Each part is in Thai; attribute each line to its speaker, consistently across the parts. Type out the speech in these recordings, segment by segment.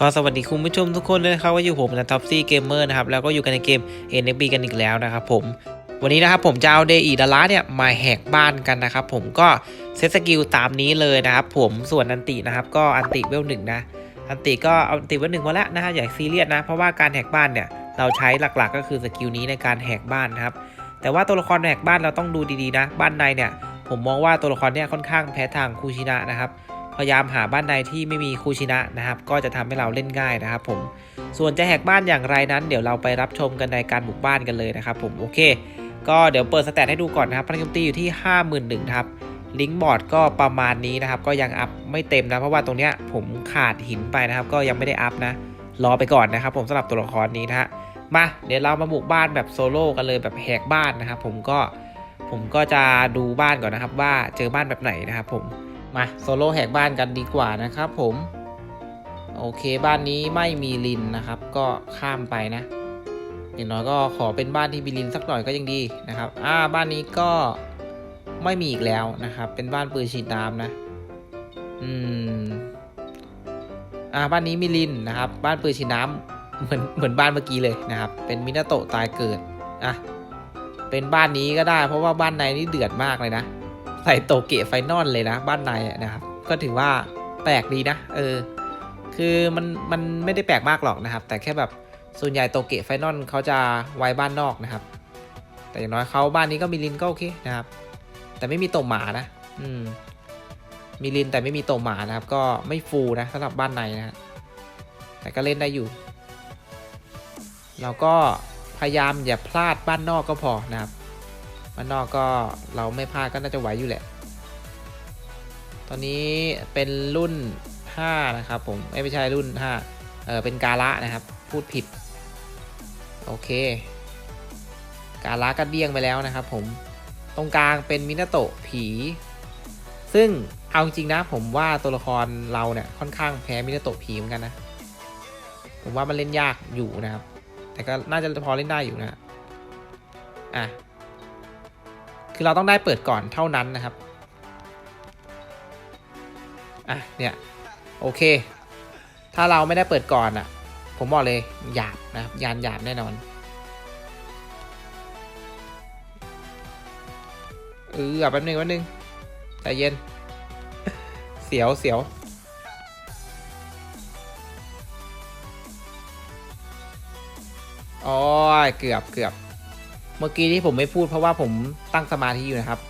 Speaker 1: ก็สวัสดีคุณผู้ชมทุกคนเลยนะครับว่าอยู่ผมนะท็อปซี่เกมเมอร์นะครับแล้วก็อยู่กันในเกม NFB กันอีกแล้วนะครับผมวันนี้นะครับผมจะเอาเดอีดาราเนี่ยมาแหกบ้านกันนะครับผมก็เซตสกิลตามนี้เลยนะครับผมส่วนอันตินะครับก็อันติเวลหนึ่งนะอันติก็เอาอันติเวลหนึ่งมาแล้วนะฮะอย่าซีเรียสนะเพราะว่าการแหกบ้านเนี่ยเราใช้หลักๆ ก็คือสกิลนี้ในการแหกบ้านนะครับแต่ว่าตัวละครแหกบ้านเราต้องดูดีๆนะบ้านในเนี่ยผมมองว่าตัวละครเนี่ยค่อนข้างแพ้ทางคูชินะนะครับ พยายามหาบ้านในที่ไม่มีคูชินะนะครับ ก็จะทำให้เราเล่นง่ายนะครับผม ส่วนจะแหกบ้านอย่างไรนั้น เดี๋ยวเราไปรับชมกันในการบุกบ้านกันเลยนะครับผม โอเค ก็เดี๋ยวเปิดสแตทให้ดูก่อนนะครับพลังโจมตีอยู่ที่ 51,000ครับลิงก์บอร์ดก็ประมาณนี้นะครับ ก็ยังอัพไม่เต็มนะ เพราะว่าตรงเนี้ยผมขาดหินไปนะครับ ก็ยังไม่ได้อัพนะ รอไปก่อนนะครับ ผมสำหรับตัวละครนี้นะฮะ มาเดี๋ยวเรามาบุกบ้านแบบโซโล่กันเลยแบบแหกบ้านนะครับ ผมก็ผมก็จะดูบ้านก่อนนะครับ ว่าเจอบ้านแบบไหนนะครับ ผม มาโซโล่แหกบ้านกันดีกว่านะครับผม โอเคบ้านนี้ไม่มีลินนะครับ ก็ข้ามไปนะอย่างน้อยก็ขอเป็นบ้านที่มีลินสักหน่อยก็ยังดีนะครับอ่าบ้านนี้ก็ไม่มีอีกแล้วนะครับ เป็นบ้านปืนฉีดน้ำนะ อืมอ่าบ้านนี้มีลินนะครับ บ้านปืนฉีดน้ำเหมือนเหมือนบ้านเมื่อกี้เลยนะครับ เป็นมินาโตะตายเกิดอะเป็นบ้านนี้ก็ได้ เพราะว่าบ้านในนี่เดือดมากเลยนะ ส่โตเกะไฟนอลเลยนะ บ้านในนะครับ ก็ถือว่าแปลกดีนะ เออ คือมันมันไม่ได้แปลกมากหรอกนะครับ แต่แค่แบบส่วนใหญ่โตเกะไฟนอลเขาจะไว้บ้านนอกนะครับ แต่อย่างน้อยเขาบ้านนี้ก็มีลินก็โอเคนะครับ แต่ไม่มีโตหมานะ อืม มีลินแต่ไม่มีโตหมานะครับ ก็ไม่ฟูนะสำหรับบ้านในนะฮะแต่ก็เล่นได้อยู่ เราก็พยายามอย่าพลาดบ้านนอกก็พอนะครับ บ้านนอกก็เราไม่พลาดก็น่าจะไหวอยู่แหละ ตอนนี้เป็นรุ่น 5 นะครับผมไม่ใช่รุ่น 5 เออเป็นกาละนะครับ พูดผิด โอเค กาละก็เดี้ยงไปแล้วนะครับผม ตรงกลางเป็นมินาโตะผี ซึ่งเอาจริงนะผมว่าตัวละครเราเนี่ยค่อนข้างแพ้มินาโตะผีเหมือนกันนะ ผมว่ามันเล่นยากอยู่นะครับ แต่ก็น่าจะพอเล่นได้อยู่นะ อะ คือเราต้องได้เปิดก่อนเท่านั้นนะครับ อะ เนี่ย โอเค ถ้าเราไม่ได้เปิดก่อนอะ ผมบอกเลยหยาบนะครับ ยานหยาบแน่นอนเออแป๊บนึงแป๊บนึงใจเย็น เสียวเสียวโอ้ยเกือบเกือบ เมื่อกี้ที่ผมไม่พูดเพราะว่าผมตั้งสมาธิอยู่นะครับ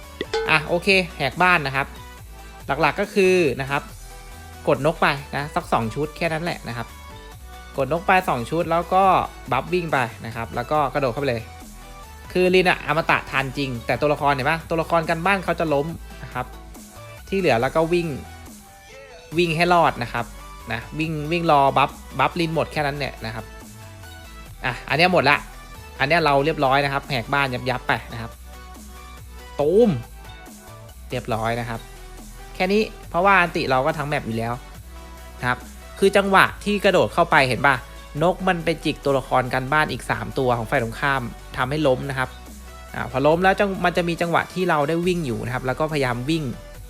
Speaker 1: อะโอเค แหกบ้านนะครับ หลักๆก็คือนะครับ กดนกไปนะสัก 2 ชุดแค่นั้นแหละนะครับ กดนกไป 2 ชุดแล้วก็บัฟวิ่งไปนะครับ แล้วก็กระโดดเข้าไปเลย คือลินอะอมตะทันจริง แต่ตัวละครเห็นปะตัวละครกันบ้านเขาจะล้มนะครับ ที่เหลือแล้วก็วิ่งวิ่งให้รอดนะครับนะวิ่งวิ่งรอบัฟบัฟลินหมดแค่นั้นเนี่ยนะครับอะอันนี้หมดละ อันนี้เราเรียบร้อยนะครับแหกบ้านยับยับไปนะครับตูมเรียบร้อยนะครับ แค่นี้เพราะว่าอันติเราก็ทั้งแมปอยู่แล้วนะครับคือจังหวะที่กระโดดเข้าไปเห็นป่ะนกมันไปจิกตัวละครกันบ้านอีก 3 ตัวของฝ่ายตรงข้ามทำให้ล้มนะครับอ่าพอล้มแล้วจังมันจะมีจังหวะที่เราได้วิ่งอยู่นะครับ แล้วก็พยายามวิ่ง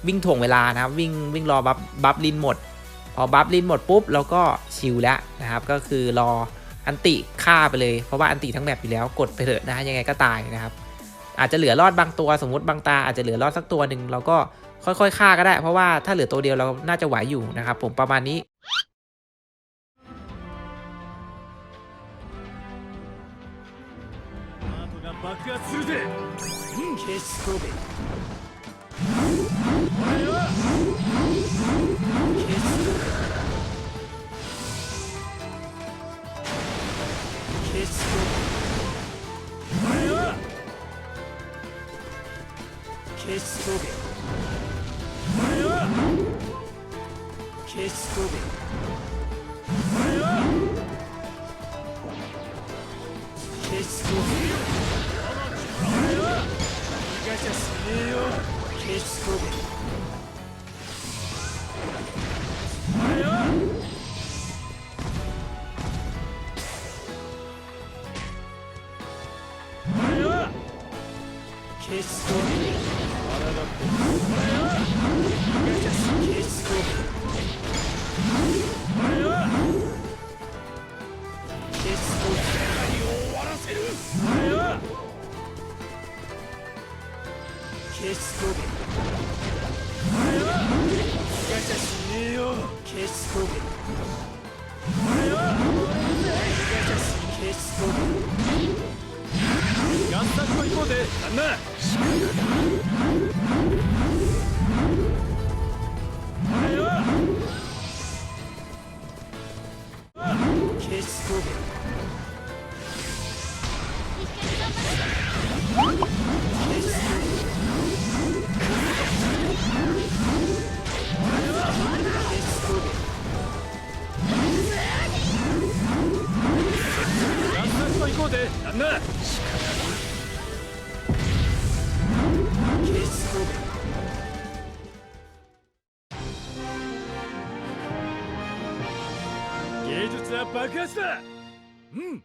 Speaker 1: วิ่งถ่วงเวลานะครับ วิ่งวิ่งรอบัฟบัฟลินหมด พอบัฟลินหมดปุ๊บเราก็ชิลแล้วนะครับ ก็คือรอ อันติฆ่าไปเลย เพราะว่าอันติทั้งแมปอยู่แล้วกดไปเถอะนะฮะยังไงก็ตายนะครับ อาจจะเหลือรอดบางตัวสมมติบางตาอาจจะเหลือรอดสักตัวหนึ่งเราก็ค่อยๆฆ่าก็ได้ เพราะว่าถ้าเหลือตัวเดียวเราน่าจะไหวอยู่นะครับ ผมประมาณนี้
Speaker 2: ハートが爆発するぜ消し飛べ 개수도배 개수도배 이가 자스네요 개수도배 Kiss the 消し飛べ俺はガチャしねえよ消し飛べ俺はガチャし消し飛べ合作と行こうぜ旦那俺は消し飛べ行こうぜ旦那術は爆発だ。うん。